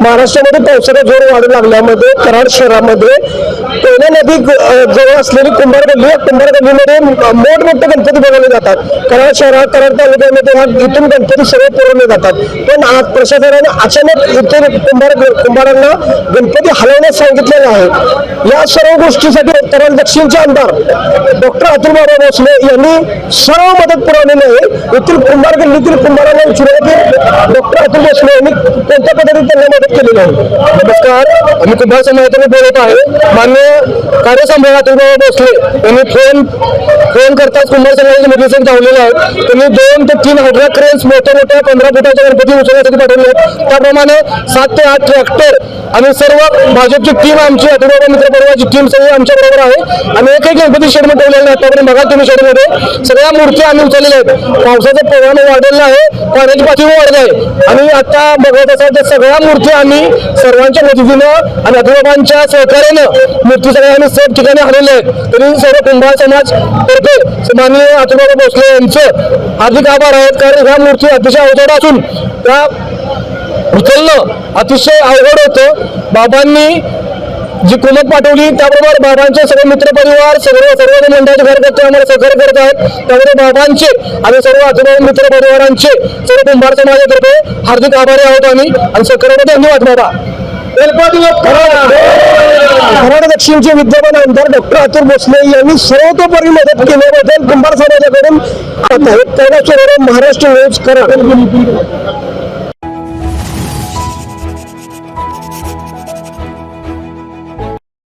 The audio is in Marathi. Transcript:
महाराष्ट्रामध्ये पावसाचा जोर वाढू लागल्यामध्ये कराड शहरामध्ये कोयना नदी जवळ असलेली कुंभारगल्ली या कुंभारगल्लीमध्ये मोठमोठे गणपती बनवले जातात. कराड शहरात कराड तालुक्यामध्ये हा इथून गणपती सर्व पुरवले जातात. पण आज प्रशासनाने अचानक इथे कुंभार कुंभारांना गणपती हलवण्यास सांगितलेले आहे. या सर्व गोष्टीसाठी कराड दक्षिणचे आमदार डॉक्टर अतुल बाबा भोसले यांनी सर्व मदत पुरवलेली आहे येथील कुंभार गल्लीतील कुंभारांना विचारलं की डॉक्टर अतुल भोसले यांनी कोणत्या पद्धतीने मदत केलेली आहे. नमस्कार. मी कुंभार समाजातून बोलत आहे. मान्य कार्यसंभाग अतुल भोसले यांनी फोन फोन करताच कुंभार समाजाचे मिटिंग धावलेले आहेत. त्यांनी दोन ते तीन हायड्रा क्रेन्स मोठ्या मोठ्या पंधरा फुटाच्या गणपती उचलण्यासाठी पाठवले आहेत. त्याप्रमाणे सात ते आठ ट्रॅक्टर आणि सर्व भाजपची टीम आमची अतुल मित्र परिवाराची टीम सगळी आमच्या बरोबर आहे. आणि एक गणपती शेडमध्ये ठेवलेले आहेत आतापर्यंत बघा तुम्ही शेडमध्ये सगळ्या मूर्त्या आम्ही उचललेल्या आहेत. पावसाचं प्रमाण वाढलेलं आहे. पाण्याची पातळी वाढली आहे. आणि आता बघत असाल तर सगळ्या मूर्ती आम्ही सर्वांच्या मदतीनं आणि अभिभावकांच्या सहकार्यानं. मूर्ती सगळ्या आम्ही सर्व ठिकाणी आणलेल्या आहेत तरी सर्व कुंभार समाज तर्फे माननीय अतुलबाबा भोसले यांचं हार्दिक आभार आहेत कारण ह्या मूर्ती अतिशय अवजड असून त्या उचलणं अतिशय अवघड होतं. बाबांनी जी कुमक पाठवली त्याबरोबर बाबांचे सगळे मित्रपरिवार सर्व सर्व मंडळाचे कार्यकर्ते आम्हाला सहकार्य करत आहेत. त्यामध्ये बाबांचे आणि सर्व आजोबा मित्र परिवारांचे सर्व कुंभार समाजातर्फे हार्दिक आभारी आहोत आम्ही. आणि सहकार्यामध्ये धन्यवाद बाबा. कराड दक्षिणचे विद्यमान आमदार डॉक्टर अतुल भोसले यांनी सर्वतोपरी मदत केल्याबद्दल कुंभार समाजाकडून महाराष्ट्र न्यूज कराड